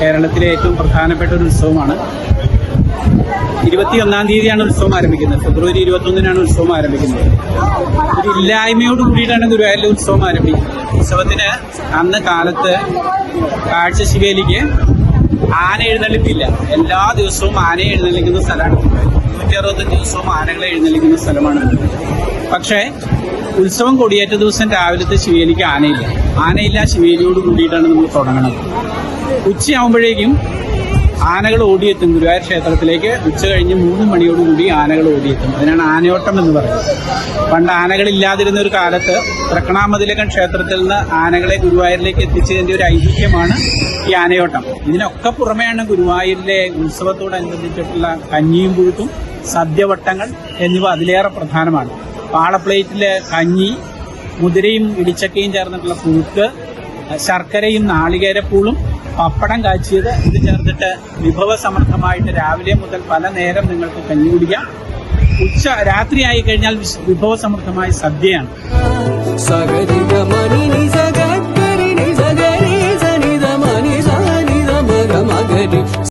കേരളത്തിലെ ഏറ്റവും പ്രധാനപ്പെട്ട ഒരു ഉത്സവമാണ്. ഇരുപത്തിയൊന്നാം തീയതിയാണ് ഉത്സവം ആരംഭിക്കുന്നത്. ഫെബ്രുവരി ഇരുപത്തൊന്നിനാണ് ഉത്സവം ആരംഭിക്കുന്നത്. ഒരു ഇല്ലായ്മയോട് കൂടിയിട്ടാണ് ഗുരുവായൂരിലെ ഉത്സവം ആരംഭിക്കുന്നത്. ഉത്സവത്തിന് അന്ന് കാലത്ത് കാഴ്ചശിവേലിക്ക് ആന എഴുന്നള്ളിപ്പില്ല. എല്ലാ ദിവസവും ആനയെ എഴുന്നള്ളിക്കുന്ന സ്ഥലമാണ്. നൂറ്റി അറുപത്തഞ്ച് ദിവസവും ആനകളെ എഴുന്നള്ളിക്കുന്ന സ്ഥലമാണ് പക്ഷേ ഉത്സവം കൊടിയേറ്റ ദിവസം രാവിലത്തെ ശിവേലിക്ക് ആനയില്ല. ആനയില്ല ശിവേലിയോട് കൂടിയിട്ടാണ് നമ്മൾ തുടങ്ങുന്നത് ഉച്ചയാകുമ്പോഴേക്കും ആനകൾ ഓടിയെത്തും. ഗുരുവായൂർ ക്ഷേത്രത്തിലേക്ക് ഉച്ച കഴിഞ്ഞ് മൂന്ന് മണിയോടുകൂടി ആനകൾ ഓടിയെത്തും. അതിനാണ് ആനയോട്ടം എന്ന് പറയുന്നത്. പണ്ട് ആനകളില്ലാതിരുന്ന ഒരു കാലത്ത് തൃക്കണാമതിലകൻ ക്ഷേത്രത്തിൽ നിന്ന് ആനകളെ ഗുരുവായൂരിലേക്ക് എത്തിച്ചതിന്റെ ഒരു ഐതിഹ്യമാണ് ഈ ആനയോട്ടം. ഇതിനൊക്കെ പുറമെയാണ് ഗുരുവായൂരിലെ ഉത്സവത്തോടനുബന്ധിച്ചിട്ടുള്ള കഞ്ഞിയും പുഴുക്കും സദ്യവട്ടങ്ങൾ എന്നിവ അതിലേറെ പ്രധാനമാണ്. പാളപ്ലേറ്റിലെ കഞ്ഞി മുതിരയും ഇടിച്ചക്കയും ചേർന്നിട്ടുള്ള പുഴുക്ക് ശർക്കരയും നാളികേരപ്പൂളും പപ്പടം കാച്ചിയത് ഇത് ചേർത്തിട്ട് വിഭവസമൃദ്ധമായിട്ട് രാവിലെ മുതൽ പല നേരം നിങ്ങൾക്ക് കഞ്ഞി കുടിക്കാം. ഉച്ച രാത്രിയായി കഴിഞ്ഞാൽ വിഭവ വിഭവസമൃദ്ധമായ സദ്യയാണ്. സഗരിഗമ